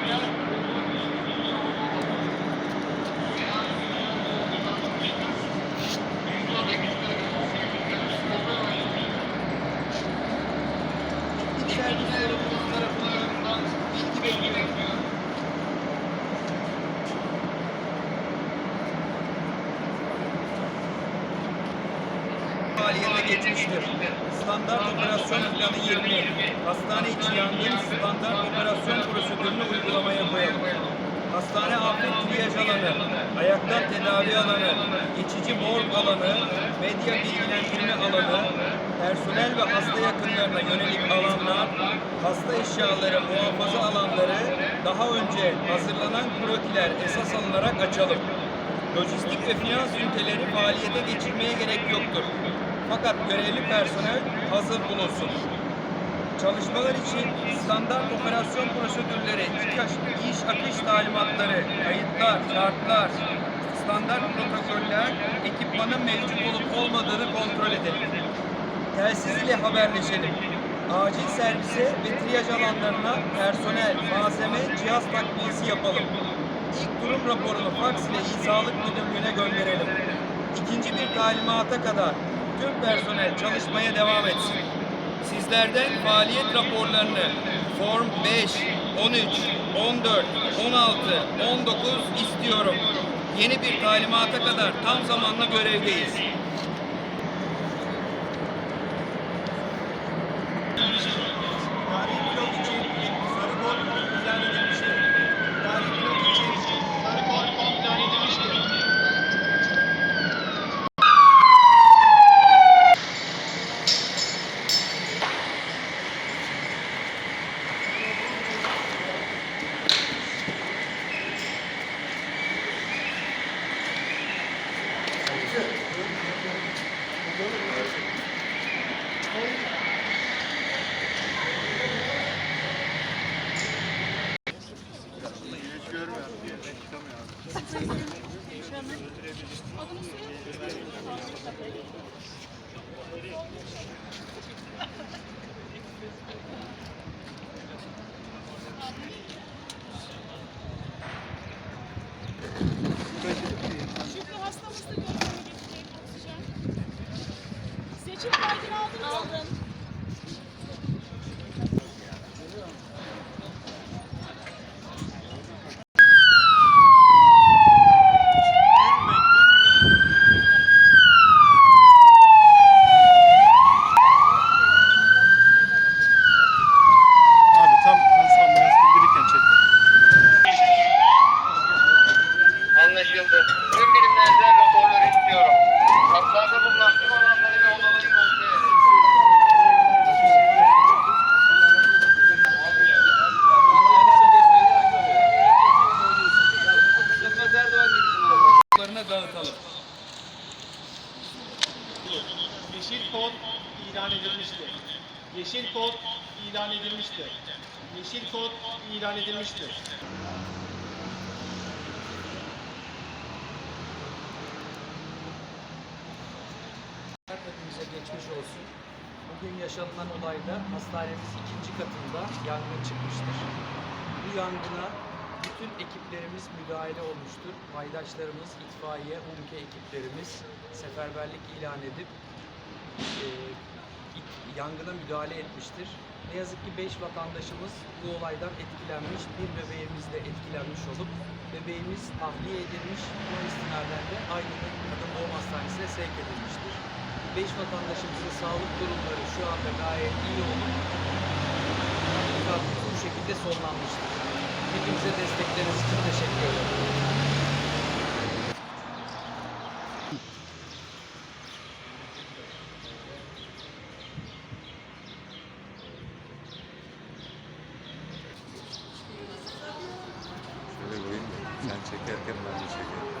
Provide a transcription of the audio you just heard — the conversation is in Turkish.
Thank you. Geçmiştir. Standart operasyon planı 20. Hastane içi yangın standart operasyon prosedürünü uygulamaya koyalım. Hastane afet triyaj alanı, ayaktan tedavi alanı, geçici morg alanı, medya bilgilendirme alanı, personel ve hasta yakınlarına yönelik alanlar, hasta eşyaları, muhafaza alanları daha önce hazırlanan krokiler esas alınarak açalım. Lojistik ve finans üniteleri faaliyete geçirmeye gerek yoktur. Fakat görevli personel hazır bulunsun. Çalışmalar için standart operasyon prosedürleri, iş, iş akış talimatları, kayıtlar, şartlar, standart protokoller, ekipmanın mevcut olup olmadığını kontrol edelim. Telsiz ile haberleşelim. Acil servise ve triyaj alanlarına personel, malzeme, cihaz takviyesi yapalım. İlk durum raporunu faks ile İl Sağlık Müdürlüğü'ne gönderelim. İkinci bir talimata kadar tüm personel çalışmaya devam etsin. Sizlerden faaliyet raporlarını Form 5, 13, 14, 16, 19 istiyorum. Yeni bir talimata kadar tam zamanlı görevdeyiz. Tarihi blok için sarı kod ilan edilmiştir. Tarihi blok için sarı kod ilan edilmiştir. Şükrü hastamızı görmeye getirecek oksijen. Seçim kaydını aldın mı? Aldım. Larına dağıtalım. Yeşil kod ilan edilmiştir. Yeşil kod ilan edilmiştir. Yeşil kod ilan edilmiştir. Hepimize geçmiş olsun. Bugün yaşanılan olayda hastanemiz ikinci katında yangın çıkmıştır. Bu yangına bütün ekiplerimiz müdahale olmuştur. Paydaşlarımız, itfaiye, UMKE ekiplerimiz seferberlik ilan edip e, yangına müdahale etmiştir. Ne yazık ki 5 vatandaşımız bu olaydan etkilenmiş, bir bebeğimiz de etkilenmiş olup bebeğimiz tahliye edilmiş, buna istinaden de Aydın Kadın Doğum Hastanesi'ne sevk edilmiştir. 5 vatandaşımızın sağlık durumları şu anda gayet iyi olup bu şekilde sonlanmıştır. Hepinize destekleriniz için teşekkür ederim. Şöyle koyayım da sen çekerken ben de çekerim.